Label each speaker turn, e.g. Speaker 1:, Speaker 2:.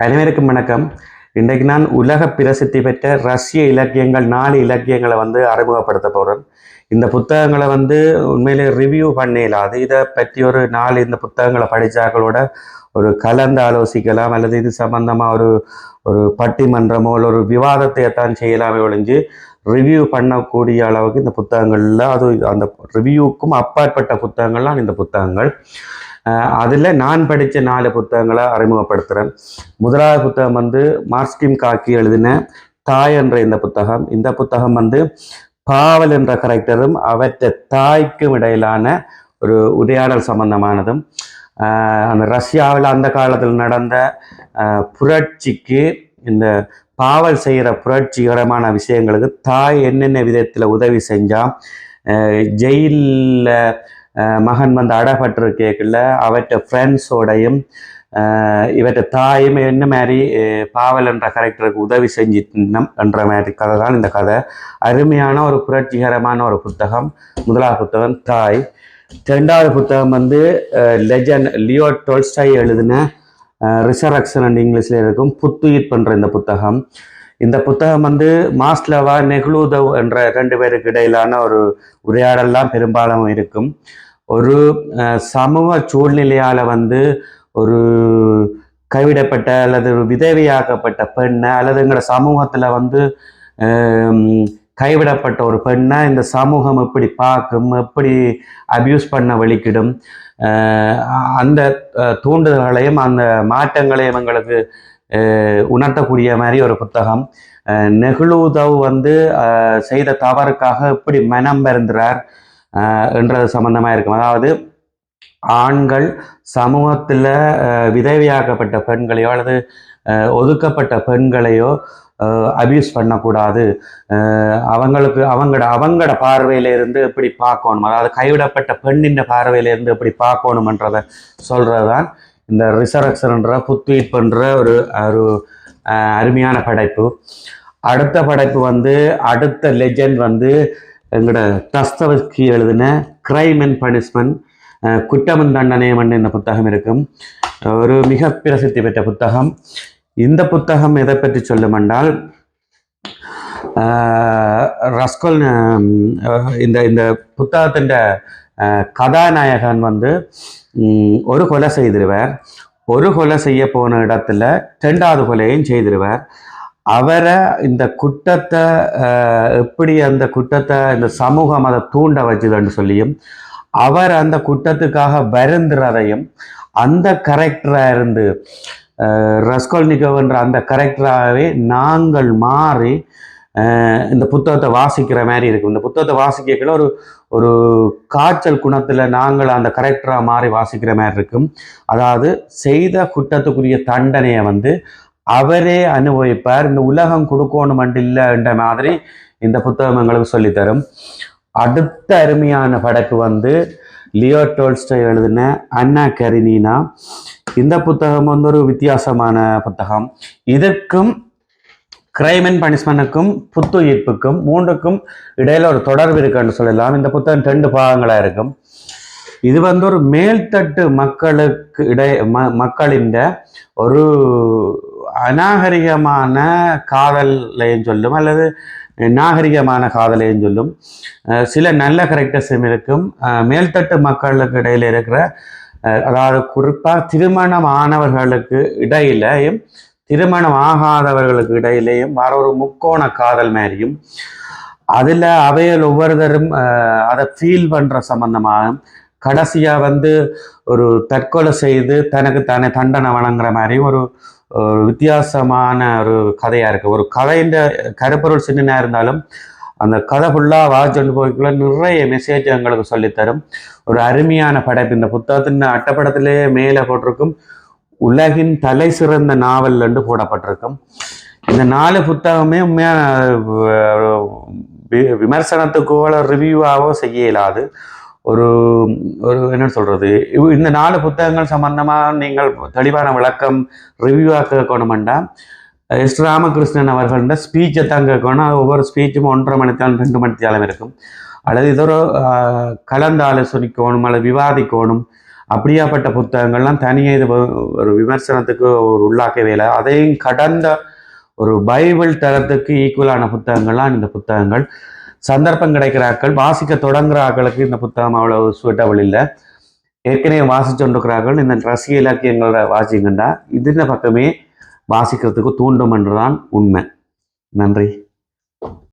Speaker 1: அனைவருக்கும் வணக்கம். இன்றைக்கு நான் உலக பிரசித்தி பெற்ற ரஷ்ய இலக்கியங்கள் நாலு இலக்கியங்களை வந்து அறிமுகப்படுத்த போகிறேன் இந்த புத்தகங்களை வந்து உண்மையிலே ரிவ்யூ பண்ணலாது இதை பற்றி ஒரு நாலு இந்த புத்தகங்களை படித்தாக்களோட ஒரு கலந்து ஆலோசிக்கலாம். அல்லது இது சம்பந்தமாக ஒரு ஒரு பட்டிமன்றமோ இல்லை ஒரு விவாதத்தை தான் செய்யலாமே ஒழிஞ்சு ரிவ்யூ பண்ணக்கூடிய அளவுக்கு இந்த புத்தகங்களில் அது அந்த ரிவ்யூக்கும் அப்பாற்பட்ட புத்தகங்கள்லாம் இந்த புத்தகங்கள். அதில் நான் படித்த நாலு புத்தகங்களை அறிமுகப்படுத்துகிறேன் முதலாவது புத்தகம் வந்து மார்ஸ்கிம் காக்கி எழுதின தாய் என்ற இந்த புத்தகம். இந்த புத்தகம் வந்து பாவல் என்ற கரெக்டரும் அவற்றை தாய்க்கும் இடையிலான ஒரு உரையாடல் சம்பந்தமானதும் அந்த ரஷ்யாவில் அந்த காலத்தில் நடந்த புரட்சிக்கு இந்த பாவல் செய்கிற புரட்சிகரமான விஷயங்களுக்கு தாய் என்னென்ன விதத்தில் உதவி செஞ்சால் ஜெயிலில் மகன் வந்து அடப்பட்டிருக்கேக்கில் அவற்றை ஃப்ரெண்ட்ஸோடையும் இவற்றை தாயும் என்ன மாதிரி பாவல் என்ற கேரக்டருக்கு உதவி செஞ்சிட்டோம் என்ற மாதிரி கதை தான் இந்த கதை. அருமையான ஒரு புரட்சிகரமான ஒரு புத்தகம். முதலாவது புத்தகம் தாய். ரெண்டாவது புத்தகம் வந்து லெஜன் லியோ டோல்ஸ்டாய் எழுதின ரிசரக்ஷன் அண்ட் இங்கிலீஷில் இருக்கும் புத்துயிர் பண்ணுற இந்த புத்தகம். இந்த புத்தகம் வந்து மாஸ்லவா நெஹ்லூதவ் என்ற ரெண்டு பேருக்கு இடையிலான ஒரு உரையாடல்லாம் பெரும்பாலும் இருக்கும். ஒரு சமூக சூழ்நிலையால் வந்து ஒரு கைவிடப்பட்ட அல்லது ஒரு விதவையாக்கப்பட்ட பெண்ணை அல்லது எங்களோட சமூகத்தில் வந்து கைவிடப்பட்ட ஒரு பெண்ணை இந்த சமூகம் எப்படி பார்க்கும் எப்படி அபியூஸ் பண்ண வலிக்கிடும் அந்த தூண்டுதல்களையும் அந்த மாற்றங்களையும் எங்களுக்கு உணர்த்தக்கூடிய மாதிரி ஒரு புத்தகம். நெகுழுதவ் வந்து செய்த தவறுக்காக எப்படி மனம் பெருந்துறார் என்றது சம்பந்தமாக இருக்கும். அதாவது ஆண்கள் சமூகத்தில் விதவையாக்கப்பட்ட பெண்களையோ அல்லது ஒதுக்கப்பட்ட பெண்களையோ அபியூஸ் பண்ணக்கூடாது. அவங்களுக்கு அவங்களோட அவங்களோட பார்வையிலேருந்து எப்படி பார்க்கணும்? அதாவது கைவிடப்பட்ட பெண்ணின் பார்வையிலேருந்து எப்படி பார்க்கணுமன்றதை சொல்கிறது தான் இந்த ரிசரக்ஷன்ன்ற புத்துயிர்ப்புன்ற ஒரு ஒரு அருமையான படைப்பு. அடுத்த படைப்பு வந்து அடுத்த லெஜெண்ட் வந்து எங்களோட தஸ்தவஸ்கி எழுதின கிரைம் அண்ட் பனிஷ்மெண்ட் குற்றமும் தண்டனையும் இந்த புத்தகம் இருக்கும். ஒரு மிக பிரசித்தி பெற்ற புத்தகம். இந்த புத்தகம் எதை பற்றி சொல்லுமென்றால் ரஸ்கோல் இந்த இந்த புத்தகத்தின் கதாநாயகன் வந்து ஒரு கொலை செய்திருவார். ஒரு கொலை செய்ய போன இடத்துல ரெண்டாவது கொலையும் செய்திருவார். அவரை இந்த குற்றத்தை எப்படி அந்த குற்றத்தை இந்த சமூகம் அதை தூண்ட வச்சுதுன்னு சொல்லியும் அவர் அந்த குற்றத்துக்காக வருந்துறதையும் அந்த கரெக்டராக இருந்து ரஸ்கோல்னிகோவ்ன்ற அந்த கரெக்டராகவே நாங்கள் மாறி இந்த புத்தகத்தை வாசிக்கிற மாதிரி இருக்கும் இந்த புத்தகத்தை வாசிக்கல ஒரு ஒரு காய்ச்சல் குணத்தில் நாங்கள் அந்த கரெக்டராக மாறி வாசிக்கிற மாதிரி இருக்கும். அதாவது செய்த குற்றத்துக்குரிய தண்டனையை வந்து அவரே அனுபவிப்பார் இந்த உலகம் கொடுக்கணும் இல்லைன்ற மாதிரி இந்த புத்தகம் எங்களுக்கு சொல்லித்தரும். அடுத்த அருமையான படைப்பு வந்து லியோ டோல்ஸ்டோ எழுதின அண்ணா கரினீனா இந்த புத்தகம் வந்து ஒரு வித்தியாசமான புத்தகம். இதற்கும் கிரைம் அண்ட் பனிஷ்மெண்ட்டுக்கும் புத்துயிர்ப்புக்கும் மூன்றுக்கும் இடையில ஒரு தொடர்பு இருக்குன்னு சொல்லலாம். இந்த புத்தகம் ரெண்டு பாகங்களா இருக்கும். இது வந்து ஒரு மேல்தட்டு மக்களுக்கு இடை ம மக்களின் ஒரு அநாகரிகமான காதலையும் சொல்லும் அல்லது நாகரிகமான காதலையும் சொல்லும். சில நல்ல கரெக்டர்ஸும் இருக்கும். மேல்தட்டு மக்களுக்கு இடையில் இருக்கிற அதாவது குறிப்பாக திருமணம் ஆனவர்களுக்கு இடையிலையும் திருமணம் ஆகாதவர்களுக்கு இடையிலேயும் வர ஒரு முக்கோண காதல் மாதிரியும் அதில் அவையில் ஒவ்வொருத்தரும் அதை ஃபீல் பண்ணுற சம்மந்தமாகும் கடைசியாக வந்து ஒரு தற்கொலை செய்து தனக்கு தானே தண்டனை வழங்குற மாதிரி ஒரு ஒரு வித்தியாசமான ஒரு கதையாக இருக்குது ஒரு கதையின் கருப்பொருள் சின்னனாக இருந்தாலும் அந்த கதை ஃபுல்லாக வாட்சொண்டு போய்க்குள்ள நிறைய மெசேஜ் எங்களுக்கு சொல்லித்தரும். ஒரு அருமையான படைப்பு. இந்த புத்தகத்தின் அட்டப்படத்திலே மேலே போட்டிருக்கும் உலகின் தலை சிறந்த நாவல் என்று போடப்பட்டிருக்கும். இந்த நாலு புத்தகமே உண்மையான வி- விமர்சனத்துக்கோ ரிவ்யூவாவோ செய்ய இயலாது ஒரு ஒரு என்ன சொல்றது? இவ்- இந்த நாலு புத்தகங்கள் சம்பந்தமாக நீங்கள் தெளிவான விளக்கம் ரிவ்யூவாக கேட்கணுமெண்டா? எஸ் ராமகிருஷ்ணன் அவர்கள்ட ஸ்பீச்சை தான் கேட்கணும். ஒவ்வொரு ஸ்பீச்சும் ஒன்றரை மணித்தாலும் ரெண்டு மணித்தாலும் இருக்கும். அல்லது இதோ ஒரு கலந்து ஆலோசனைக்கணும் அல்லது விவாதிக்கணும். அப்படியாப்பட்ட புத்தகங்கள்லாம் தனியாக இது ஒரு விமர்சனத்துக்கு ஒரு உள்ளாக்கவே இல்லை. அதையும் கடந்த ஒரு பைபிள் தரத்துக்கு ஈக்குவலான புத்தகங்கள்லாம் இந்த புத்தகங்கள். சந்தர்ப்பம் கிடைக்கிற ஆட்கள் வாசிக்க தொடங்குற இந்த புத்தகம் அவ்வளவு சூட்டபிள் இல்லை. ஏற்கனவே வாசிச்சுருக்கிறார்கள் இந்த ரசிக இலக்கியங்களை வாசிங்கண்டா இதுன பக்கமே வாசிக்கிறதுக்கு தூண்டும் என்றுதான் உண்மை. நன்றி.